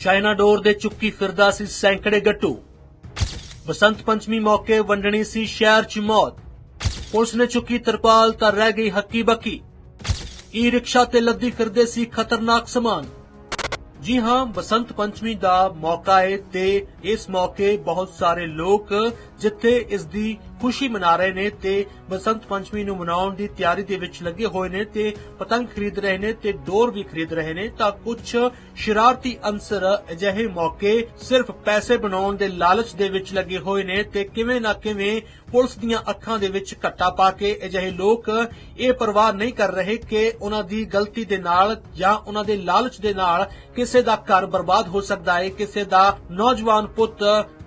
China ਡੋਰ ਦੇ ਚੁੱਕੀ ਫਿਰਦਾ ਸੀ ਸੈਂਕੜੇ ਗੱਟੂ। ਬਸੰਤ ਪੰਚਮੀ ਮੌਕੇ ਵੰਡਣੀ ਸੀ ਸ਼ਹਿਰ 'ਚ ਮੌਤ। ਪੁਲਿਸ ਨੇ ਚੁੱਕੀ ਤਰਪਾਲ ਤਾਂ ਰਹਿ ਗਈ ਹੱਕੀ ਬੱਕੀ। ਈ ਰਿਕਸ਼ਾ ਤੇ ਲੱਦੀ ਫਿਰਦੇ ਸੀ ਖਤਰਨਾਕ ਸਮਾਨ। ਜੀ ਹਾਂ, ਬਸੰਤ ਪੰਚਮੀ ਦਾ ਮੌਕਾ ਹੈ ਤੇ ਇਸ ਮੌਕੇ ਬਹੁਤ ਸਾਰੇ ਲੋਕ ਜਿੱਥੇ ਇਸ ਦੀ ਖੁਸ਼ੀ ਮਨਾ ਰਹੇ ਨੇ ਤੇ ਬਸੰਤ ਪੰਚਮੀ ਨੂੰ ਮਨਾਉਣ ਦੀ ਤਿਆਰੀ ਦੇ ਵਿੱਚ ਲੱਗੇ ਹੋਏ ਨੇ ਤੇ ਪਤੰਗ ਖਰੀਦ ਰਹੇ ਨੇ ਤੇ ਡੋਰ ਵੀ ਖਰੀਦ ਰਹੇ ਨੇ ਤਾਂ ਕੁਝ ਸ਼ਰਾਰਤੀ ਅੰਸਰ ਅਜਿਹੇ ਮੌਕੇ ਸਿਰਫ ਪੈਸੇ ਬਣਾਉਣ ਦੇ ਲਾਲਚ ਦੇ ਵਿੱਚ ਲੱਗੇ ਹੋਏ ਨੇ ਤੇ ਕਿਵੇਂ ਨਾ ਕਿਵੇਂ ਪੁਲਿਸ ਦੀਆਂ ਅੱਖਾਂ ਦੇ ਵਿੱਚ ਘੱਟਾ ਪਾ ਕੇ ਅਜਿਹੇ ਲੋਕ ਇਹ ਪਰਵਾਹ ਨਹੀਂ ਕਰ ਰਹੇ ਕਿ ਉਹਨਾਂ ਦੀ ਗਲਤੀ ਦੇ ਨਾਲ ਜਾਂ ਉਹਨਾਂ ਦੇ ਲਾਲਚ ਦੇ ਨਾਲ ਕਿਸੇ ਦਾ ਘਰ ਬਰਬਾਦ ਹੋ ਸਕਦਾ ਹੈ, ਕਿਸੇ ਦਾ ਨੌਜਵਾਨ ਪੁੱਤ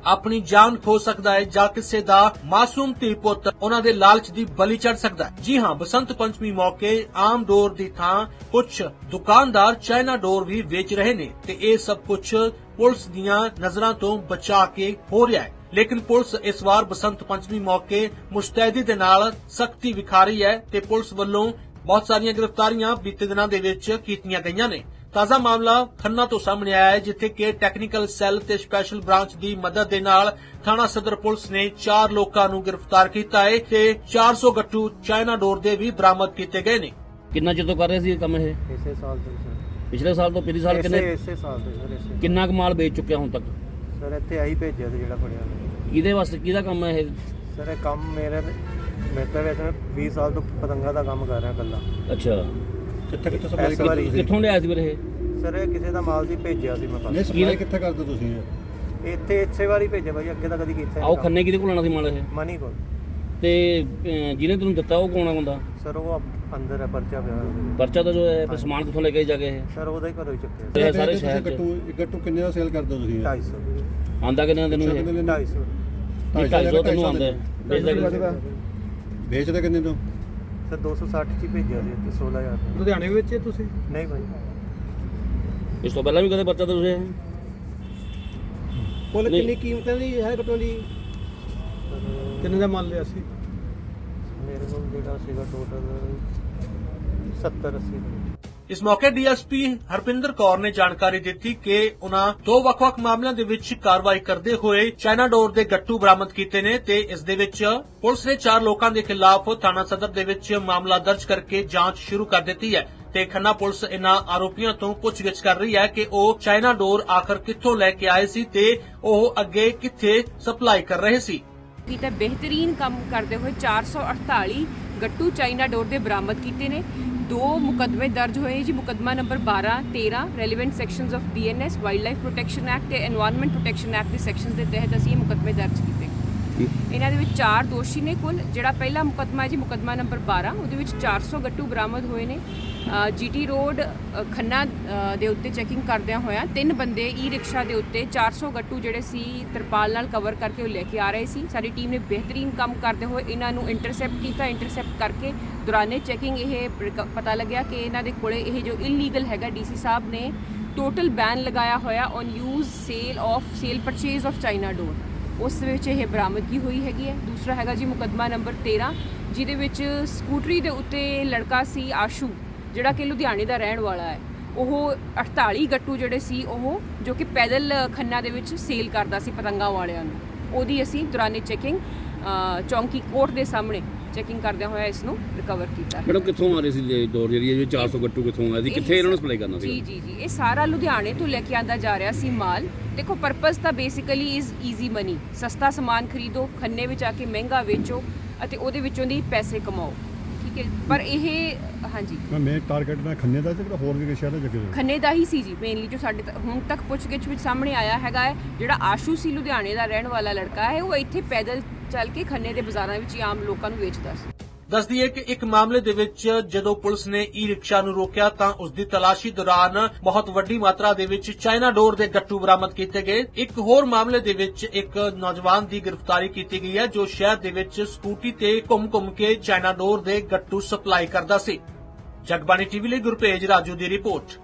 ਆਪਣੀ ਜਾਨ ਖੋ ਸਕਦਾ ਹੈ ਜਾਂ ਕਿਸੇ ਦਾ ਮਾਸੂਮ ਧੀ ਪੁੱਤ ਉਹਨਾਂ ਦੇ ਲਾਲਚ ਦੀ ਬਲੀ ਚੜ ਸਕਦਾ ਹੈ। ਜੀ ਹਾਂ, ਬਸੰਤ ਪੰਚਮੀ ਮੌਕੇ ਆਮ ਡੋਰ ਦੀ ਥਾਂ ਕੁਝ ਦੁਕਾਨਦਾਰ ਚਾਈਨਾ ਡੋਰ ਵੀ ਵੇਚ ਰਹੇ ਨੇ ਤੇ ਇਹ ਸਭ ਕੁਝ ਪੁਲਿਸ ਦੀਆਂ ਨਜ਼ਰਾਂ ਤੋਂ ਬਚਾ ਕੇ ਹੋ ਰਿਹਾ ਹੈ। ਲੇਕਿਨ ਪੁਲਿਸ ਇਸ ਵਾਰ ਬਸੰਤ ਪੰਚਮੀ ਮੌਕੇ ਮੁਸਤੈਦੀ ਦੇ ਨਾਲ ਸਖਤੀ ਵਿਖਾ ਰਹੀ ਹੈ ਤੇ ਪੁਲਿਸ ਵੱਲੋਂ ਬਹੁਤ ਸਾਰੀਆਂ ਗ੍ਰਿਫਤਾਰੀਆਂ ਬੀਤੇ ਦਿਨਾਂ ਦੇ ਵਿੱਚ ਕੀਤੀਆਂ ਗਈਆਂ ਨੇ। ਤਾਜ਼ਾ ਮਾਮਲਾ ਖੰਨਾ ਤੋਂ ਸਾਹਮਣੇ ਆਇਆ ਹੈ ਜਿੱਥੇ ਕਿ ਟੈਕਨੀਕਲ ਸੈੱਲ ਤੇ ਸਪੈਸ਼ਲ ਬ੍ਰਾਂਚ ਦੀ ਮਦਦ ਦੇ ਨਾਲ ਥਾਣਾ ਸਦਰ ਪੁਲਿਸ ਨੇ 4 ਲੋਕਾਂ ਨੂੰ ਗ੍ਰਿਫਤਾਰ ਕੀਤਾ ਹੈ ਤੇ 400 ਗੱਟੂ ਚਾਈਨਾ ਡੋਰ ਦੇ ਵੀ ਬਰਾਮਦ ਕੀਤੇ ਗਏ ਨੇ। ਕਿੰਨਾ ਚਿਰ ਤੋਂ ਕਰ ਰਹੇ ਸੀ ਇਹ ਕੰਮ ਇਹ? ਇਸੇ ਸਾਲ ਤੋਂ ਸਰ। ਪਿਛਲੇ ਸਾਲ ਤੋਂ ਪਿਛਲੇ ਸਾਲ ਇਸੇ ਕਿੰਨੇ? ਇਸੇ ਸਾਲ ਤੋਂ ਸਰ ਇਸੇ ਕਿੰਨਾ ਕੁ ਮਾਲ ਵੇਚ ਚੁੱਕਿਆ ਹੁਣ ਤੱਕ? ਸਰ ਇੱਥੇ ਆਹੀ ਭੇਜਿਆ ਸੀ ਜਿਹੜਾ ਫੜਿਆ। ਕਿਹਦੇ ਵਾਸਤੇ ਕਿਹਦਾ ਕੰਮ ਹੈ ਇਹ? ਸਰ ਇਹ ਕੰਮ ਮੇਰੇ ਮੈਂ ਤਾਂ ਵੈਸੇ 20 ਸਾਲ ਤੋਂ ਪਤੰਗਾਂ ਦਾ ਕੰਮ ਕਰ ਰਿਹਾ ਇਕੱਲਾ। ਅੱਛਾ। ਕਿੱਥੇ ਕਿੱਥੇ supply ਇਸ ਵਾਰੀ ਸੀ। ਕਿੱਥੋਂ ਲਿਆਇਆ ਸੀ ਵੀਰੇ ਇਹ? ਸਰ ਇਹ ਕਿਸੇ ਦਾ ਮਾਲ ਸੀ ਭੇਜਿਆ ਸੀ ਮੈਂ ਨਹੀਂ ਪਾਸ ਸਪਲਾਈ ਕਿੱਥੇ ਕਰਦੇ ਤੁਸੀਂ ਇਹ? ਇੱਥੇ ਇਸੇ ਵਾਰੀ ਭੇਜਿਆ ਭਾਈ ਅੱਗੇ ਤਾਂ ਕਦੀ ਕੀਤਾ ਆਓ ਖੰਨੇ ਕਿਹਦੇ ਕੋਲ ਆਣਾ ਸੀ ਮਾਲ ਇਹ? ਮਨੀ ਕੋਲ। ਤੇ ਅਹ, ਜਿਹਨੇ ਤੈਨੂੰ ਦਿੱਤਾ ਉਹ ਕੌਣ ਆ ਬੰਦਾ? ਸਰ ਉਹ ਅੰਦਰ ਹੈ ਪਰਚਾ ਪਿਆ ਹੋਇਆ। ਪਰਚਾ ਤਾਂ ਜੋ ਹੈ ਫਿਰ ਸਮਾਨ ਕਿੱਥੋਂ ਲੈ ਕੇ ਜਾ ਕੇ ਇਹ? ਸਰ ਉਹਦਾ ਹੀ ਘਰੋਂ ਹੀ ਚੱਕਿਆ ਇਹ ਸਾਰੇ ਤੁਸੀਂ ਸ਼ਹਿਰ 'ਚ। ਗੱਟੂ ਇੱਕ ਗੱਟੂ ਕਿੰਨੇ ਦਾ ਸੇਲ ਕਰਦੇ ਹੋ ਤੁਸੀਂ ਇਹ? 250 ਆਂਦਾ ਕਿੰਨੇ ਤੈਨੂੰ ਇਹ? ਕਿੰਨੇ ਲੈਂਦੇ? 250 ਨਹੀਂ, ਢਾਈ ਸੌ ਤੈਨੂੰ ਆਉਂਦਾ ਹੈ। ਵੇਚਦਾ ਕਿੰਨੇ? ਵੇਚਦੇ ਕਿੰਨੇ ਤੋਂ? ਸਰ 260 ਚ ਹੀ ਭੇਜਿਆ ਸੀ ਇੱਥੇ 16000 ਲੁਧਿਆਣੇ ਵਿੱਚ ਤੁਸੀਂ? ਨਹੀਂ ਭਾਈ। ਇਸ ਤੋਂ ਪਹਿਲਾਂ ਵੀ ਕਦੇ ਪਰਚਾ ਤਾਂ ਤੁਸੀਂ ਇਹ? ਕੁੱਲ ਨਹੀਂ। ਕਿੰਨੀ ਕੀਮਤਾਂ ਦੀ ਹੈ ਕਟੋ ਦੀ? ਕਿੰਨੇ ਦਾ ਮਾਲ ਲਿਆ ਸੀ? ਮੇਰੇ ਕੋਲ ਜਿਹੜਾ ਸੀਗਾ ਟੋਟਲ 70 80 ਦੇ। ਵਿੱਚ ਇਸ ਮੌਕੇ ਡੀਐਸਪੀ ਹਰਪਿੰਦਰ ਕੌਰ ਨੇ ਜਾਣਕਾਰੀ ਦਿੱਤੀ ਕਿ ਉਨ੍ਹਾਂ ਦੋ ਵੱਖ-ਵੱਖ ਮਾਮਲਿਆਂ ਦੇ ਵਿੱਚ ਕਾਰਵਾਈ ਕਰਦੇ ਹੋਏ ਚਾਈਨਾ ਡੋਰ ਦੇ ਗੱਟੂ ਬਰਾਮਦ ਕੀਤੇ ਨੇ ਤੇ ਇਸ ਦੇ ਵਿੱਚ ਪੁਲਿਸ ਨੇ ਚਾਰ ਲੋਕਾਂ ਦੇ ਖਿਲਾਫ ਥਾਣਾ ਸਦਰ ਦੇ ਵਿੱਚ ਮਾਮਲਾ ਦਰਜ ਕਰਕੇ ਜਾਂਚ ਸ਼ੁਰੂ ਕਰ ਦਿੱਤੀ ਹੈ ਤੇ ਖੰਨਾ ਪੁਲਿਸ ਇਨ੍ਹਾਂ ਆਰੋਪੀਆਂ ਤੋਂ ਪੁੱਛਗਿੱਛ ਕਰ ਰਹੀ ਹੈ ਕਿ ਉਹ ਚਾਈਨਾ ਡੋਰ ਆਖਰ ਕਿੱਥੋਂ ਲੈ ਕੇ ਆਏ ਸੀ ਤੇ ਉਹ ਅੱਗੇ ਕਿੱਥੇ ਸਪਲਾਈ ਕਰ ਰਹੇ ਸੀ। ਕੀਤਾ ਬਿਹਤਰੀਨ ਕੰਮ ਕਰਦੇ ਹੋਏ 448 ਗੱਟੂ ਚਾਈਨਾ ਡੋਰ ਦੇ ਬਰਾਮਦ ਕੀਤੇ ਨੇ। ਦੋ ਮੁਕਦਮੇ ਦਰਜ ਹੋਏ ਜੀ, ਮੁਕਦਮਾ number 12 13 relevant sections of BNS wildlife protection act ਤੇ এনवायरमेंट ਪ੍ਰੋਟੈਕਸ਼ਨ ਐਕਟ ਦੇ ਸੈਕਸ਼ਨਸ ਦੇ ਤਹਿਤ ਅਸੀਂ ਇਹ ਮੁਕਦਮੇ ਦਰਜ ਕੀਤੇ। ਇਹਨਾਂ ਦੇ ਵਿੱਚ ਚਾਰ ਦੋਸ਼ੀ ਨੇ ਕੁੱਲ, ਜਿਹੜਾ ਪਹਿਲਾ ਮੁਕਦਮਾ ਹੈ ਜੀ, ਮੁਕਦਮਾ ਨੰਬਰ 12 ਉਹਦੇ ਵਿੱਚ 400 ਗੱਟੂ ਬਰਾਮਦ ਹੋਏ ਨੇ। ਜੀਟੀ ਰੋਡ ਖੰਨਾ ਦੇ ਉੱਤੇ ਚੈਕਿੰਗ ਕਰਦਿਆਂ ਹੋਇਆਂ ਤਿੰਨ ਬੰਦੇ ਈ ਰਿਕਸ਼ਾ ਦੇ ਉੱਤੇ 400 ਗੱਟੂ ਜਿਹੜੇ ਸੀ, ਤਰਪਾਲ ਨਾਲ ਕਵਰ ਕਰਕੇ ਉਹ ਲੈ ਕੇ ਆ ਰਹੇ ਸੀ। ਸਾਡੀ ਟੀਮ ਨੇ ਬਿਹਤਰੀਨ ਕੰਮ ਕਰਦੇ ਹੋਏ ਇਹਨਾਂ ਨੂੰ ਇੰਟਰਸੈਪਟ ਕੀਤਾ। ਇੰਟਰਸੈਪਟ ਕਰਕੇ ਦੌਰਾਨੇ ਚੈਕਿੰਗ ਇਹ ਪਤਾ ਲੱਗਿਆ ਕਿ ਇਹਨਾਂ ਦੇ ਕੋਲੇ ਇਹ ਜੋ ਇਲੀਗਲ ਹੈਗਾ ਡੀਸੀ ਸਾਹਿਬ ਨੇ ਟੋਟਲ ਬੈਨ ਲਗਾਇਆ ਹੋਇਆ on use sale of sale purchase of China ਡੋਰ ਉਸ ਵਿੱਚ ਇਹ ਬਰਾਮਦਗੀ ਹੋਈ ਹੈਗੀ ਹੈ। ਦੂਸਰਾ ਹੈਗਾ ਜੀ ਮੁਕੱਦਮਾ ਨੰਬਰ 13 ਜਿਹਦੇ ਵਿੱਚ ਸਕੂਟਰੀ ਦੇ ਉੱਤੇ ਲੜਕਾ ਸੀ ਆਸ਼ੂ, ਜਿਹੜਾ ਕਿ ਲੁਧਿਆਣੇ ਦਾ ਰਹਿਣ ਵਾਲਾ ਹੈ। ਉਹ 48 ਗੱਟੂ ਜਿਹੜੇ ਸੀ, ਉਹ ਜੋ ਕਿ ਪੈਦਲ ਖੰਨਾ ਦੇ ਵਿੱਚ ਸੇਲ ਕਰਦਾ ਸੀ ਪਤੰਗਾਂ ਵਾਲਿਆਂ ਨੂੰ। ਉਹਦੀ ਅਸੀਂ ਦੌਰਾਨੇ ਚੈਕਿੰਗ ਚੌਂਕੀ ਕੋਰਟ ਦੇ ਸਾਹਮਣੇ ਚੈਕਿੰਗ ਕਰਦਿਆਂ ਹੋਇਆ ਇਸ ਨੂੰ ਰਿਕਵਰ ਕੀਤਾ ਹੈ। ਮੈਡਮ ਕਿੱਥੋਂ ਆ ਰਹੀ ਸੀ ਇਹ ਡੋਰ ਜਿਹੜੀ ਹੈ ਇਹ 400 ਗੱਟੂ ਕਿੱਥੋਂ ਆਇਆ ਸੀ? ਕਿੱਥੇ ਇਹਨਾਂ ਨੂੰ ਸਪਲਾਈ ਕਰਨਾ ਸੀ ਜੀ ਜੀ ਇਹ ਸਾਰਾ ਲੁਧਿਆਣੇ ਤੋਂ ਲੈ ਕੇ ਆਂਦਾ ਜਾ ਰਿਹਾ ਸੀ ਮਾਲ। ਦੇਖੋ ਪਰਪਸ ਤਾਂ ਬੇਸਿਕਲੀ ਇਜ਼ ਈਜ਼ੀ ਮਨੀ ਸਸਤਾ ਸਮਾਨ ਖਰੀਦੋ ਖੰਨੇ ਵਿੱਚ ਆ ਕੇ ਮਹਿੰਗਾ ਵੇਚੋ ਅਤੇ ਉਹਦੇ ਵਿੱਚੋਂ ਦੀ ਪੈਸੇ ਕਮਾਓ। ਠੀਕ ਹੈ? ਪਰ ਇਹ ਹਾਂਜੀ। ਮੈਂ ਮੇਨ ਟਾਰਗੇਟ ਮੈਂ ਖੰਨੇ ਦਾ ਸੀ ਕਿ ਹੋਰ ਵੀ ਕਿਸੇ ਸ਼ਹਿਰ ਦਾ ਜਗ੍ਹਾ ਖੰਨੇ ਦਾ ਹੀ ਸੀ ਜੀ ਮੇਨਲੀ ਜੋ ਸਾਡੇ ਹੁਣ ਤੱਕ ਪੁੱਛਗਿੱਛ ਵਿੱਚ ਸਾਹਮਣੇ ਆਇਆ ਹੈਗਾ ਹੈ ਜਿਹੜਾ ਆਸ਼ੂ ਸੀ ਲੁਧਿਆਣੇ ਦਾ ਰਹਿਣ ਵਾਲਾ ਲੜਕਾ ਹੈ ਉਹ ਇੱਥੇ ਪੈਦਲ ਚੱਲ ਕੇ ਖੰਨੇ ਦੇ ਬਾਜ਼ਾਰਾਂ ਵਿੱਚ ਹੀ ਆਮ ਲੋਕਾਂ ਨੂੰ ਵੇਚਦਾ ਸੀ। ਦੱਸਦੀ ਹੈ ਕਿ ਇੱਕ ਮਾਮਲੇ ਦੇ ਵਿੱਚ ਜਦੋਂ ਪੁਲਿਸ ਨੇ ਈ ਰਿਕਸ਼ਾ ਨੂੰ ਰੋਕਿਆ ਤਾਂ ਉਸ ਦੀ ਤਲਾਸ਼ੀ ਦੌਰਾਨ ਬਹੁਤ ਵੱਡੀ ਮਾਤਰਾ ਦੇ ਵਿੱਚ ਚਾਈਨਾ ਡੋਰ ਦੇ ਗੱਟੂ ਬਰਾਮਦ ਕੀਤੇ ਗਏ। ਇੱਕ ਹੋਰ ਮਾਮਲੇ ਦੇ ਵਿੱਚ ਇੱਕ ਨੌਜਵਾਨ ਦੀ ਗ੍ਰਿਫਤਾਰੀ ਕੀਤੀ ਗਈ ਹੈ ਜੋ ਸ਼ਹਿਰ ਦੇ ਵਿੱਚ ਸਕੂਟੀ ਤੇ ਘੁੰਮ-ਘੁੰਮ ਕੇ ਚਾਈਨਾ ਡੋਰ ਦੇ ਗੱਟੂ ਸਪਲਾਈ ਕਰਦਾ ਸੀ। ਜਗਬਾਣੀ ਟੀਵੀ ਲਈ ਗੁਰਪੇਜ ਰਾਜੂ ਦੀ ਰਿਪੋਰਟ।